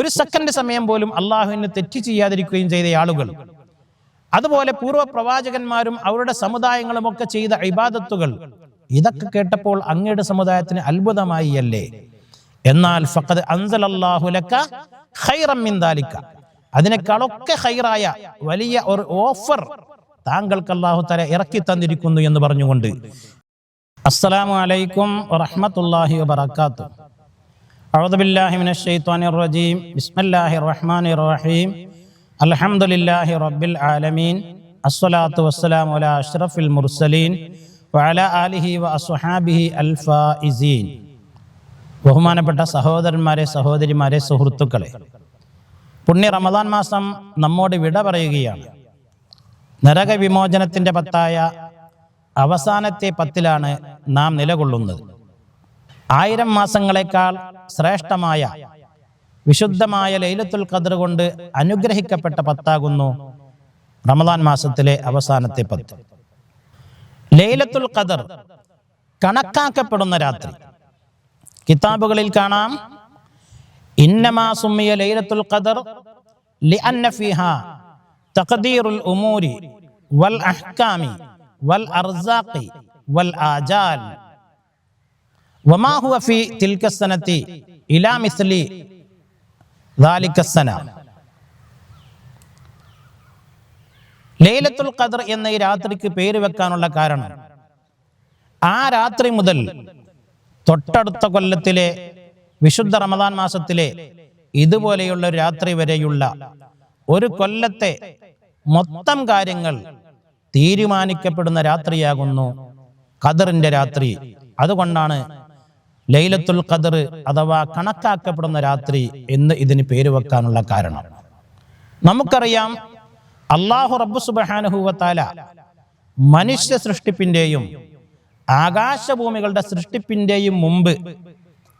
ഒരു സെക്കൻഡ് സമയം പോലും അള്ളാഹുവിന് തെറ്റ് ചെയ്യാതിരിക്കുകയും ചെയ്ത ആളുകൾ. അതുപോലെ പൂർവ പ്രവാചകന്മാരും അവരുടെ സമുദായങ്ങളും ഒക്കെ ചെയ്ത ഇബാദത്തുകൾ. ഇതൊക്കെ കേട്ടപ്പോൾ അങ്ങയുടെ സമുദായത്തിന് അത്ഭുതമായി അല്ലേ? എന്നാൽ ഫഖദ് അൻസൽ മിൻ ദാലിക അതിനേക്കാളൊക്കെ ഹൈറായ വലിയ ഒരു ഓഫർ താങ്കൾക്ക് അള്ളാഹു തല ഇറക്കി തന്നിരിക്കുന്നു എന്ന് പറഞ്ഞുകൊണ്ട്. അസ്സലാമു അലൈക്കും വറഹ്മത്തുള്ളാഹി വബറകാതുഹു أعوذ بالله من الشيطان الرجيم بسم الله الرحمن الرحيم الحمد لله رب العالمين الصلاة والسلام على أشرف المرسلين وعلى آله وأصحابه الفائزين ബഹുമാനപ്പെട്ട സഹോദരന്മാരെ സഹോദരിമാരെ സുഹൃത്തുക്കളെ പുണ്യ റമദാൻ മാസം നമ്മോട് വിട പറയുകയാണ് നരക വിമോചനത്തിന്റെ പത്തായ അവസാനത്തെ പത്തിലാണ് നാം നിലകൊള്ളുന്നത് ആയിരം മാസങ്ങളെക്കാൾ ശ്രേഷ്ഠമായ വിശുദ്ധമായ ലൈലത്തുൽ ഖദർ കൊണ്ട് അനുഗ്രഹിക്കപ്പെട്ട പത്താകുന്നു റമദാൻ മാസത്തിലെ അവസാനത്തെ പത്ത്. ലൈലത്തുൽ ഖദർ കണക്കാക്കപ്പെടുന്ന രാത്രി. കിതാബുകളിൽ കാണാം ഇന്നമാ സുമ്മിയ ലൈലത്തുൽ ഖദർ ലിഅന്ന ഫീഹാ തഖദീറുൽ ഉമൂരി വൽ അഹ്കാമി വൽ അർസാഖി വൽ ആജാൽ വമാഹു അഫി ലൈലത്തുൽ ഖദർ എന്ന ഈ രാത്രിക്ക് പേര് വെക്കാനുള്ള കാരണം ആ രാത്രി മുതൽ തൊട്ടടുത്ത കൊല്ലത്തിലെ വിശുദ്ധ റമദാൻ മാസത്തിലെ ഇതുപോലെയുള്ള രാത്രി വരെയുള്ള ഒരു കൊല്ലത്തെ മൊത്തം കാര്യങ്ങൾ തീരുമാനിക്കപ്പെടുന്ന രാത്രിയാകുന്നു ഖദറിന്റെ രാത്രി. അതുകൊണ്ടാണ് ലൈലത്തുൽ ഖദർ അഥവാ കണക്കാക്കപ്പെടുന്ന രാത്രി എന്ന് ഇതിന് പേര് വെക്കാനുള്ള കാരണം. നമുക്കറിയാം അള്ളാഹു റബ്ബു സുബാനുഹൂവത്താല മനുഷ്യ സൃഷ്ടിപ്പിന്റെയും ആകാശഭൂമികളുടെ സൃഷ്ടിപ്പിന്റെയും മുമ്പ്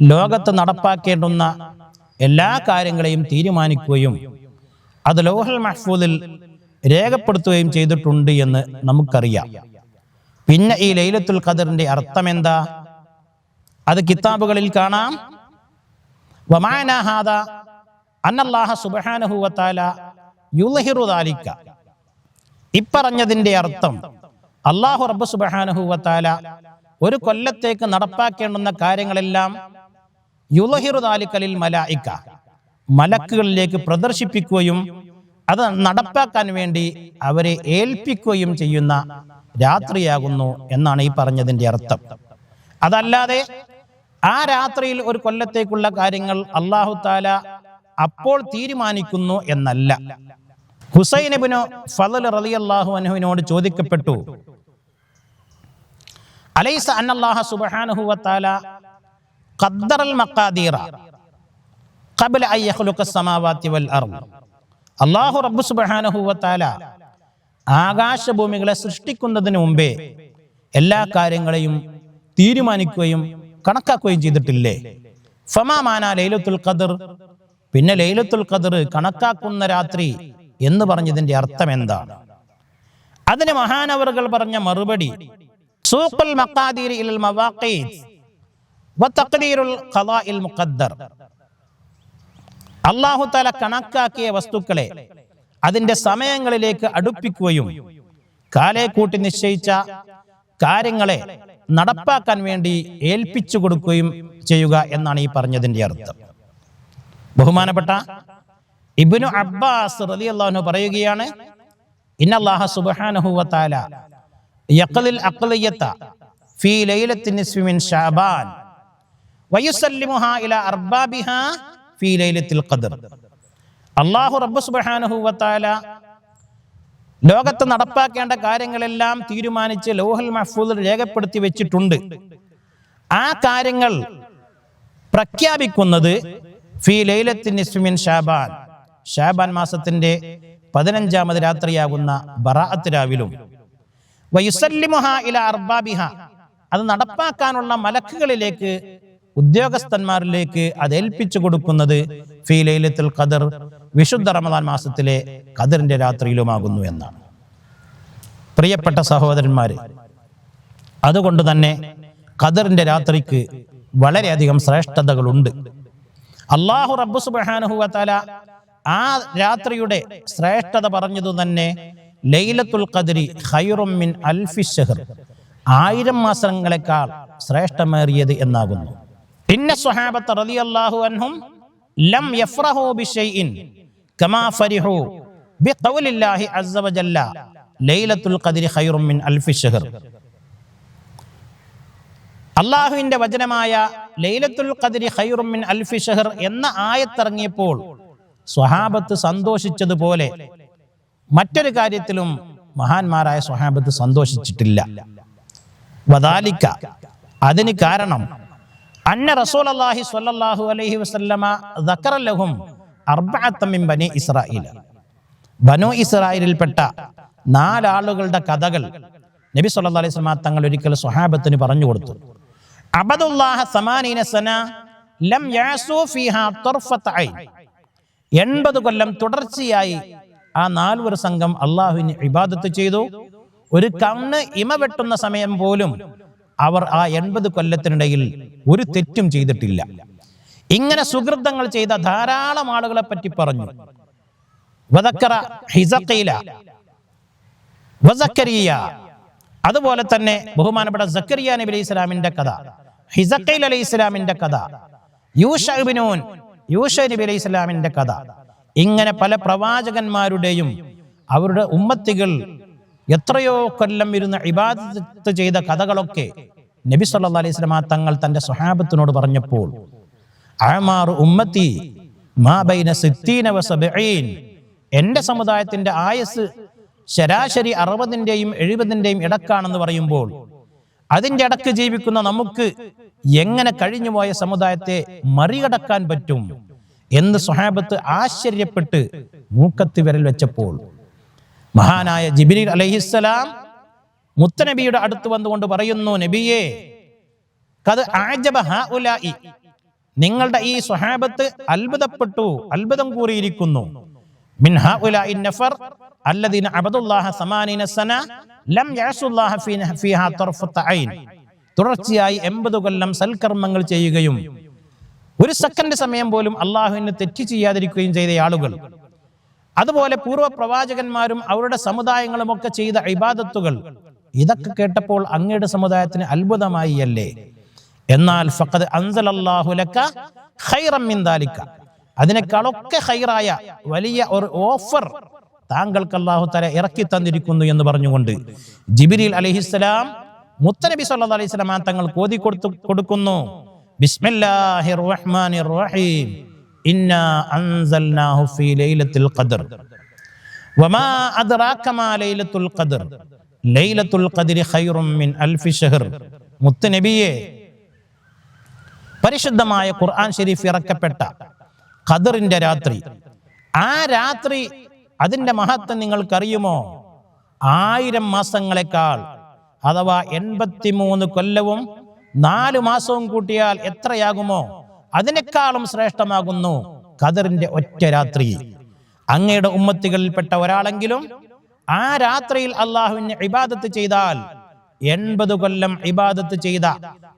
ലോകത്ത് നടപ്പാക്കേണ്ടുന്ന എല്ലാ കാര്യങ്ങളെയും തീരുമാനിക്കുകയും അത് ലോഹൽ മഹ്ഫൂദിൽ രേഖപ്പെടുത്തുകയും ചെയ്തിട്ടുണ്ട് എന്ന് നമുക്കറിയാം. പിന്നെ ഈ ലൈലത്തുൽ ഖദറിന്റെ അർത്ഥം എന്താ? അത് കിതാബുകളിൽ കാണാം. വമാനാഹാദ അന്നല്ലാഹ സുബ്ഹാനഹു വതആല ഇപ്പറഞ്ഞതിന്റെ അർത്ഥം അള്ളാഹു റബ്ബ് സുബ്ഹാനഹു വതആല ഒരു കൊല്ലത്തേക്ക് നടപ്പാക്കേണ്ടുന്ന കാര്യങ്ങളെല്ലാം യുലഹിറു ദാലിക്കലിൽ മലായിക്ക മലക്കുകളിലേക്ക് പ്രദർശിപ്പിക്കുകയും അത് നടപ്പാക്കാൻ വേണ്ടി അവരെ ഏൽപ്പിക്കുകയും ചെയ്യുന്ന രാത്രിയാകുന്നു എന്നാണ് ഈ പറഞ്ഞതിന്റെ അർത്ഥം. അതല്ലാതെ ആ രാത്രിയിൽ ഒരു കൊല്ലത്തേക്കുള്ള കാര്യങ്ങൾ അള്ളാഹു താല അപ്പോൾ തീരുമാനിക്കുന്നു എന്നല്ല. ഹുസൈനബിനു ഫലൽ റലി അള്ളാഹു അനുവിനോട് ചോദിക്കപ്പെട്ടു. അലൈസ അന്നല്ലാഹ സുബഹാനുഹുവ താല ഖദ്ദറൽ മക്കാദീറ ഖബല അയ്യഹ്ലുഖ സമാവാത്തി വൽ അർദ്. അള്ളാഹു റബ്ബു സുബഹാനുഹുവ താല ആകാശഭൂമികളെ സൃഷ്ടിക്കുന്നതിന് മുമ്പേ എല്ലാ കാര്യങ്ങളെയും തീരുമാനിക്കുകയും കണക്കാക്കുകയും ചെയ്തിട്ടില്ലേ? ഫമാമാന ലൈലത്തുൽ ഖദർ? പിന്നെ ലൈലത്തുൽ ഖദർ കണക്കാക്കുന്ന രാത്രി എന്ന് പറഞ്ഞതിന്റെ അർത്ഥം എന്താണ് അതിന് മഹാനവറുകൾ പറഞ്ഞ മറുപടി ഇലൽ മവാഖീത് വതഖ്ദീറുൽ മുഖദ്ദർ. കണക്കാക്കിയ വസ്തുക്കളെ അതിന്റെ സമയങ്ങളിലേക്ക് അടുപ്പിക്കുകയും കാലേ കൂട്ടി നിശ്ചയിച്ച കാര്യങ്ങളെ നടപ്പാക്കാൻ വേണ്ടി ഏൽപ്പിച്ചു കൊടുക്കുകയും ചെയ്യുക എന്നാണ് ഈ പറഞ്ഞതിന്റെ അർത്ഥം. ബഹുമാനപ്പെട്ട ഇബിനു അബ്ബാസ് റളിയല്ലാഹു പറയുകയാണ് ഇന്നല്ലാഹ അഖ്ലിയത ഫീ ഫീ ലൈലത്തിൽ അല്ലാഹു റബ്ബ് സുബ്ഹാനഹു വതആല ലോകത്ത് നടപ്പാക്കേണ്ട കാര്യങ്ങളെല്ലാം തീരുമാനിച്ച് ലോഹൽ മഹ്ഫൂദിൽ രേഖപ്പെടുത്തി വെച്ചിട്ടുണ്ട്. ആ കാര്യങ്ങൾ പ്രഖ്യാപിക്കുന്നത് ഫി ലൈലത്തിൻ നിസ്മിൻ ഷാബാൻ. ഷാബാൻ മാസത്തിന്റെ പതിനഞ്ചാമത് രാത്രിയാകുന്ന ബറാഅത്ത് രാവിലും. വയുസല്ലിമുഹ ഇല അർബാബിഹ. അത് നടപ്പാക്കാനുള്ള മലക്കുകളിലേക്ക് ഉദ്യോഗസ്ഥന്മാരിലേക്ക് അത് ഏൽപ്പിച്ചു കൊടുക്കുന്നത് ഫി ലൈലത്തുൽ ഖദർ വിശുദ്ധ റമദാൻ മാസത്തിലെ ഖദറിന്റെ രാത്രിയിലുമാകുന്നു എന്നാണ്. പ്രിയപ്പെട്ട സഹോദരന്മാർ അതുകൊണ്ട് തന്നെ ഖദറിന്റെ രാത്രിക്ക് വളരെയധികം ശ്രേഷ്ഠതകളുണ്ട്. അള്ളാഹു റബ്ബു സുബാനുഹുവല ആ രാത്രിയുടെ ശ്രേഷ്ഠത പറഞ്ഞതു തന്നെ ലൈലത്തുൽ ഖദരി ഖൈറും മിൻ അൽഫി ഷെഹർ ആയിരം മാസങ്ങളെക്കാൾ ശ്രേഷ്ഠമേറിയത് എന്നാകുന്നു. പിന്നെ സ്വഹാബത്ത് റളിയല്ലാഹു അൻഹും ലം യഫ്റഹു ബിശൈഇൻ കമാ ഫരിഹു ബിഖൗലില്ലാഹി അസ്സ വജല്ല ലൈലത്തുൽ ഖദ്രി ഖൈറും മിൻ അൽഫി ഷഹർ അള്ളാഹുവിന്റെ വചനമായ ലൈലത്തുൽ ഖദ്രി ഖൈറും മിൻ അൽഫി ഷഹർ എന്ന ആയത്തിറങ്ങിയപ്പോൾ സ്വഹാബത്ത് സന്തോഷിച്ചതുപോലെ മറ്റൊരു കാര്യത്തിലും മഹാന്മാരായ സ്വഹാബത്ത് സന്തോഷിച്ചിട്ടില്ല. വദാലിക്ക അതിന് കാരണം അന്ന റസൂൽ അള്ളാഹി സ്വല്ലല്ലാഹു അലൈഹി വസല്ലമ ദക്കറല്ലഹും ലഹും അർബഅത്ത മിൻ ബനി ഇസ്രായേൽ ബനു ഇസ്രായേലിൽപ്പെട്ട നാലാളുകളുടെ കഥകൾ നബി സല്ലല്ലാഹു അലൈഹി വസല്ലമ തങ്ങൾ ഒരിക്കൽ സ്വഹാബത്തിന് പറഞ്ഞു കൊടുത്തു. അബദുല്ലാഹ സമാനീന സന ലം യാസു ഫീഹാ തർഫത ഐൻ. എൺപത് കൊല്ലം തുടർച്ചയായി ആ നാലുവർ സംഘം അള്ളാഹുവിന് ഇബാദത്ത് ചെയ്തു. ഒരു കണ്ണ് ഇമ വെട്ടുന്ന സമയം പോലും അവർ ആ എൺപത് കൊല്ലത്തിനിടയിൽ ഒരു തെറ്റും ചെയ്തിട്ടില്ല. ഇങ്ങനെ സുഹൃതങ്ങൾ ചെയ്ത ധാരാളം ആളുകളെ പറ്റി പറഞ്ഞു. വസക്കരിയ അതുപോലെ തന്നെ ബഹുമാനപ്പെട്ട സക്കരിയ നബി അലൈഹി ഇസ്ലാമിന്റെ കഥ ഹിസക്കൈൽ അലൈഹി ഇസ്ലാമിന്റെ കഥ യൂഷബിനൂൻ യൂഷ നബി അലൈഹി ഇസ്ലാമിന്റെ കഥ. ഇങ്ങനെ പല പ്രവാചകന്മാരുടെയും അവരുടെ ഉമ്മത്തികൾ എത്രയോ കൊല്ലം ഇരുന്ന് ഇബാദത്ത് ചെയ്ത കഥകളൊക്കെ നബി സല്ലല്ലാഹു അലൈഹി വസല്ലമ തങ്ങൾ തന്റെ സ്വഹാബത്തിനോട് പറഞ്ഞപ്പോൾ അഅമാർ ഉമ്മത്തി മാ ബൈന സിത്തീന സബഈൻ. എന്റെ സമുദായത്തിന്റെ ആയസ് ശരാശരി അറുപതിന്റെയും എഴുപതിന്റെയും ഇടക്കാണെന്ന് പറയുമ്പോൾ അതിന്റെ ഇടയ്ക്ക് ജീവിക്കുന്ന നമുക്ക് എങ്ങനെ കഴിഞ്ഞുപോയ സമുദായത്തെ മറികടക്കാൻ പറ്റും? എന്ന് സ്വഹാബത്ത് ആശ്ചര്യപ്പെട്ട് മൂക്കത്ത് വിരൽ വെച്ചപ്പോൾ മഹാനായ ജിബിരി അലഹിസ്സലാം മുത്തനബിയുടെ അടുത്ത് വന്നുകൊണ്ട് പറയുന്നു നബിയെ കത് നിങ്ങളുടെ ഈ സ്വഹാബത്ത് അത്ഭുതപ്പെട്ടു അത്ഭുതം കൂറിയിരിക്കുന്നു. മിൻ നഫർ അല്ലദീന സന ലം ഫീ- തുടർച്ചയായി എൺപത് കൊല്ലം സൽക്കർമ്മങ്ങൾ ചെയ്യുകയും ഒരു സെക്കൻഡ് സമയം പോലും അള്ളാഹുവിന് തെറ്റ് ചെയ്യാതിരിക്കുകയും ചെയ്ത ആളുകൾ. അതുപോലെ പൂർവ പ്രവാചകന്മാരും അവരുടെ സമുദായങ്ങളും ഒക്കെ ചെയ്ത ഇബാദത്തുകൾ. ഇതൊക്കെ കേട്ടപ്പോൾ അങ്ങയുടെ സമുദായത്തിന് അത്ഭുതമായി അല്ലേ എന്നാൽ ഫഖദ് അൻസലല്ലാഹു ലക ഖൈറം മിൻ ദാലിക അതിനേക്കാളൊക്കെ ഹൈറായ വലിയ ഒരു ഓഫർ താങ്കൾക്ക് അള്ളാഹു തല ഇറക്കി തന്നിരിക്കുന്നു എന്ന് പറഞ്ഞുകൊണ്ട് ജിബിരിൽ അലഹിസ്സലാം മുത്തനബി സല്ലല്ലാഹു അലൈഹി വസല്ലം തങ്ങൾ കോതി കൊടുത്തു കൊടുക്കുന്നു. ബിസ്മില്ലാഹിർ റഹ്മാനിർ റഹീം. പരിശുദ്ധമായ ഖുർആൻ ഷെരീഫ് ഇറക്കപ്പെട്ട ഖദറിന്റെ രാത്രി. ആ രാത്രി അതിന്റെ മഹത്വം നിങ്ങൾക്കറിയുമോ? ആയിരം മാസങ്ങളെക്കാൾ അഥവാ എൺപത്തിമൂന്ന് കൊല്ലവും നാല് മാസവും കൂട്ടിയാൽ എത്രയാകുമോ? അതിനേക്കാളും ശ്രേഷ്ഠമാകുന്നു ഖദറിന്റെ ഒറ്റ രാത്രി. അങ്ങയുടെ ഉമ്മത്തികളിൽപ്പെട്ട ഒരാളെങ്കിലും ആ രാത്രിയിൽ അള്ളാഹുവിന് ഇബാദത്ത് ചെയ്താൽ എൺപത് കൊല്ലം ഇബാദത്ത് ചെയ്ത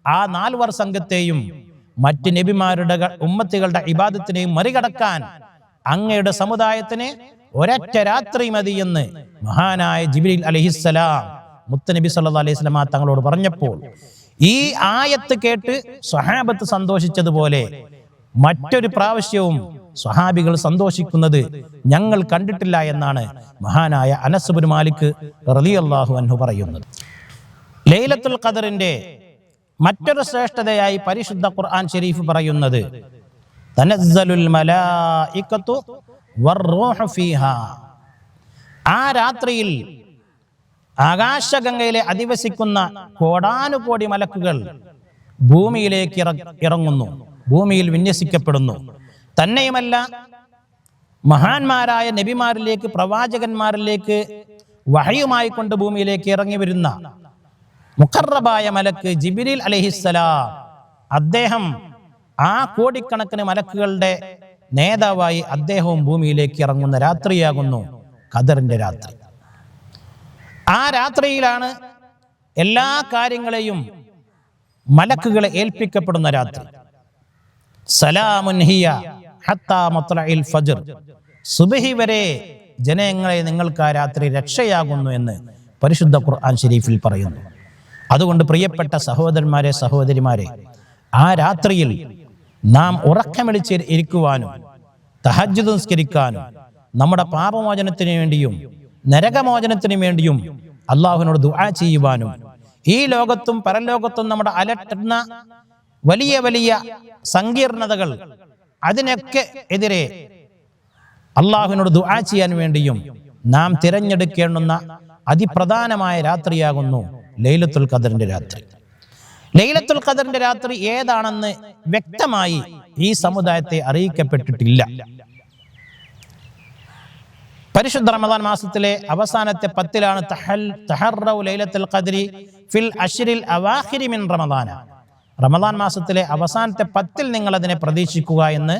ആ നാൽവർ സംഘത്തെയും മറ്റ് നബിമാരുടെ ഉമ്മത്തികളുടെ ഇബാദത്തിനെയും മറികടക്കാൻ അങ്ങയുടെ സമുദായത്തിന് ഒരൊറ്റ രാത്രി മതിയെന്ന് മഹാനായ ജിബ്രീൽ അലഹിസ്സലാം മുത്തനബി സല്ലാ അലൈഹി സ്വലാം തങ്ങളോട് പറഞ്ഞപ്പോൾ ഈ ആയത്ത് കേട്ട് സ്വഹാബത്ത് സന്തോഷിച്ചതുപോലെ മറ്റൊരു പ്രാവശ്യവും സ്വഹാബികൾ സന്തോഷിക്കുന്നത് ഞങ്ങൾ കണ്ടിട്ടില്ല എന്നാണ് മഹാനായ അനസുബുൻ മാലിക് റളിയല്ലാഹു അൻഹു പറയുന്നത്. ലൈലത്തുൽ ഖദറിന്റെ മറ്റൊരു ശ്രേഷ്ഠതയായി പരിശുദ്ധ ഖുർആൻ ഷെരീഫ് പറയുന്നത് ആ രാത്രിയിൽ ആകാശഗംഗയിലെ അധിവസിക്കുന്ന കോടാനുകോടി മലക്കുകൾ ഭൂമിയിലേക്ക് ഇറങ്ങുന്നു. ഭൂമിയിൽ വിന്യസിക്കപ്പെടുന്നു. തന്നെയുമല്ല മഹാന്മാരായ നബിമാരിലേക്ക് പ്രവാചകന്മാരിലേക്ക് വഹയുമായി കൊണ്ട് ഭൂമിയിലേക്ക് ഇറങ്ങി വരുന്ന മുഖറബായ മലക്ക് ജിബിരിൽ അലഹിസ്സലാം അദ്ദേഹം ആ കോടിക്കണക്കിന് മലക്കുകളുടെ നേതാവായി അദ്ദേഹവും ഭൂമിയിലേക്ക് ഇറങ്ങുന്ന രാത്രിയാകുന്നു ഖദറിന്റെ രാത്രി. ആ രാത്രിയിലാണ് എല്ലാ കാര്യങ്ങളെയും മലക്കുകളെ ഏൽപ്പിക്കപ്പെടുന്ന രാത്രി. സുബഹി വരെ ജനങ്ങളെ നിങ്ങൾക്ക് ആ രാത്രി രക്ഷയാകുന്നു എന്ന് പരിശുദ്ധ ഖുർആൻ ഷെരീഫിൽ പറയുന്നു. അതുകൊണ്ട് പ്രിയപ്പെട്ട സഹോദരന്മാരെ സഹോദരിമാരെ ആ രാത്രിയിൽ നാം ഉറക്കമിളിച്ച് ഇരിക്കുവാനും തഹജ്ജുദ് നിസ്കരിക്കാനും നമ്മുടെ പാപമോചനത്തിന് വേണ്ടിയും നരകമോചനത്തിന് വേണ്ടിയും അള്ളാഹുവിനോട് ദുആ ചെയ്യുവാനും ഈ ലോകത്തും പരലോകത്തും നമ്മുടെ അലട്ടുന്ന വലിയ വലിയ സങ്കീർണതകൾ അതിനൊക്കെ എതിരെ അള്ളാഹുവിനോട് ദുആ ചെയ്യാൻ വേണ്ടിയും നാം തിരഞ്ഞെടുക്കേണ്ടുന്ന അതിപ്രധാനമായ രാത്രിയാകുന്നു ലൈലത്തുൽ ഖദറിന്റെ രാത്രി. ലൈലത്തുൽ ഖദറിന്റെ രാത്രി ഏതാണെന്ന് വ്യക്തമായി ഈ സമുദായത്തെ അറിയിക്കപ്പെട്ടിട്ടില്ല. പരിശുദ്ധ റമദാൻ മാസത്തിലെ അവസാനത്തെ പത്തിലാണ് ലൈലത്തുൽ ഖദ്രി ഫിൽ അഷ്റിൽ അവാഖിരി മിൻ റമദാന. റമദാൻ മാസത്തിലെ അവസാനത്തെ പത്തിൽ നിങ്ങൾ അതിനെ പ്രതീക്ഷിക്കുക എന്ന്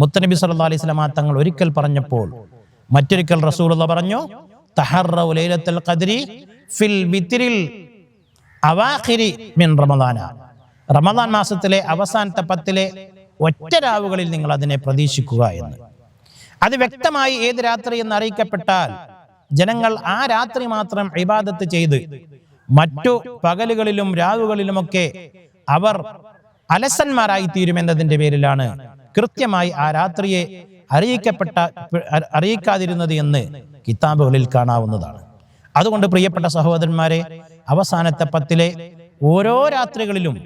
മുത്തനബി സല്ലാ അലൈഹി സ്വലാ തങ്ങൾ ഒരിക്കൽ പറഞ്ഞപ്പോൾ മറ്റൊരിക്കൽ റസൂലുള്ള പറഞ്ഞു ലൈലത്തുൽ ഖദ്രി ഫിൽ വിത്രിൽ അവാഖിരി മിൻ റമദാന. റമദാൻ മാസത്തിലെ അവസാനത്തെ പത്തിലെ ഒറ്റ രാവുകളിൽ നിങ്ങൾ അതിനെ പ്രതീക്ഷിക്കുക എന്ന്. അത് വ്യക്തമായി ഏത് രാത്രി എന്ന് അറിയിക്കപ്പെട്ടാൽ ജനങ്ങൾ ആ രാത്രി മാത്രം ഇബാദത്ത് ചെയ്ത് മറ്റു പകലുകളിലും രാവുകളിലുമൊക്കെ അവർ അലസന്മാരായി തീരുമെന്നതിന്റെ പേരിലാണ് കൃത്യമായി ആ രാത്രിയെ അറിയിക്കപ്പെട്ട അറിയിക്കാതിരുന്നത് എന്ന് കിതാബുകളിൽ കാണാവുന്നതാണ്. അതുകൊണ്ട് പ്രിയപ്പെട്ട സഹോദരന്മാരെ അവസാനത്തെ പത്തിലെ ഓരോ രാത്രികളിലും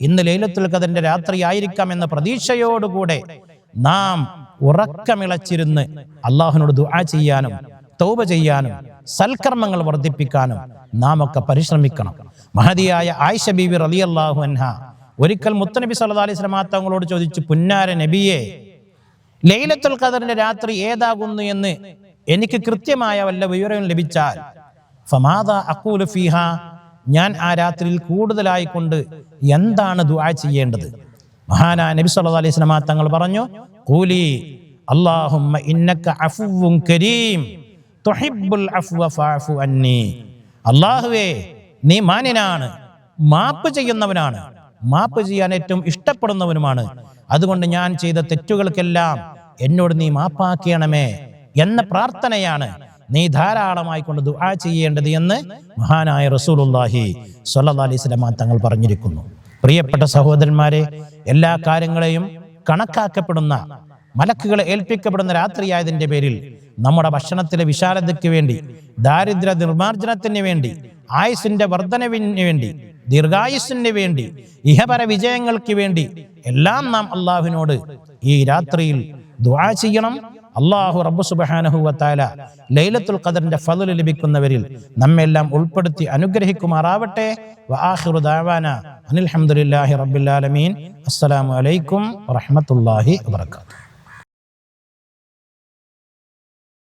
ഇന്ന് ലൈലത്തുൽ ഖദറിന്റെ രാത്രി ആയിരിക്കാം എന്ന പ്രതീക്ഷയോടുകൂടെ നാം ഉറക്കമിളച്ചിരുന്ന് അള്ളാഹുനോട് ദുആ ചെയ്യാനും തൗബ ചെയ്യാനും സൽക്കർമ്മങ്ങൾ വർദ്ധിപ്പിക്കാനും നാം ഒക്കെ പരിശ്രമിക്കണം. മഹതിയായ ആയിഷ ബീവി റളിയല്ലാഹു അൻഹ ഒരിക്കൽ മുത്തനബി സല്ലാ അലൈഹി തങ്ങളോട് ചോദിച്ചു പുന്നാര നബിയെ ലൈലത്തുൽ ഖദറിന്റെ രാത്രി ഏതാകുന്നു എന്ന് എനിക്ക് കൃത്യമായ വല്ല വിവരവും ലഭിച്ചാൽ? ഫമാദ ഫീഹ ഞാൻ ആ രാത്രിയിൽ കൂടുതലായിക്കൊണ്ട് എന്താണ് ദുആ ചെയ്യേണ്ടത്? മഹാനാ നബി സല്ലു അലൈഹി വസല്ലം തങ്ങൾ പറഞ്ഞു ഖൂലി അല്ലാഹുമ്മ ഇന്നക അഫുവുൻ കരീം അഫ്വ ഫഅഫു അന്നി. അല്ലാഹുവേ നീ മാന്യനാണ് മാപ്പ് ചെയ്യുന്നവനാണ് മാപ്പ് ചെയ്യാൻ ഏറ്റവും ഇഷ്ടപ്പെടുന്നവനുമാണ്. അതുകൊണ്ട് ഞാൻ ചെയ്ത തെറ്റുകൾക്കെല്ലാം എന്നോട് നീ മാപ്പാക്കണമേ എന്ന പ്രാർത്ഥനയാണ് നീ ധാരാളമായി കൊണ്ട് ദുആ ചെയ്യേണ്ടത് എന്ന് മഹാനായ റസൂലുള്ളാഹി സ്വല്ലല്ലാഹി അലൈഹി വസല്ലം തങ്ങൾ പറഞ്ഞിരിക്കുന്നു. പ്രിയപ്പെട്ട സഹോദരന്മാരെ എല്ലാ കാര്യങ്ങളെയും കണക്കാക്കപ്പെടുന്ന മലക്കുകളെ ഏൽപ്പിക്കപ്പെടുന്ന രാത്രിയായതിന്റെ പേരിൽ നമ്മുടെ ഭക്ഷണത്തിലെ വിശാലതയ്ക്ക് വേണ്ടി ദാരിദ്ര്യ നിർമാർജനത്തിന് വേണ്ടി ആയുസിന്റെ വർധനവിന് വേണ്ടി ദീർഘായുസിന് വേണ്ടി ഇഹപര വിജയങ്ങൾക്ക് വേണ്ടി എല്ലാം നാം അള്ളാഹുവിനോട് ഈ രാത്രിയിൽ ദ്വാ ചെയ്യണം അള്ളാഹു റബ്ബു സുബ്ഹാനഹു വതആല ലൈലത്തുൽ ഖദറിന്റെ ഫضل ലഭിക്കുന്നവരിൽ നമ്മെല്ലാം ഉൾപ്പെടുത്തി അനുഗ്രഹിക്കുമാറാവട്ടെ. വആഖിറു റബ്ബിൽ ആലമീൻ. അസ്സലാമു അലൈക്കും വറഹ്മത്തുള്ളാഹി വബറകാതുഹു.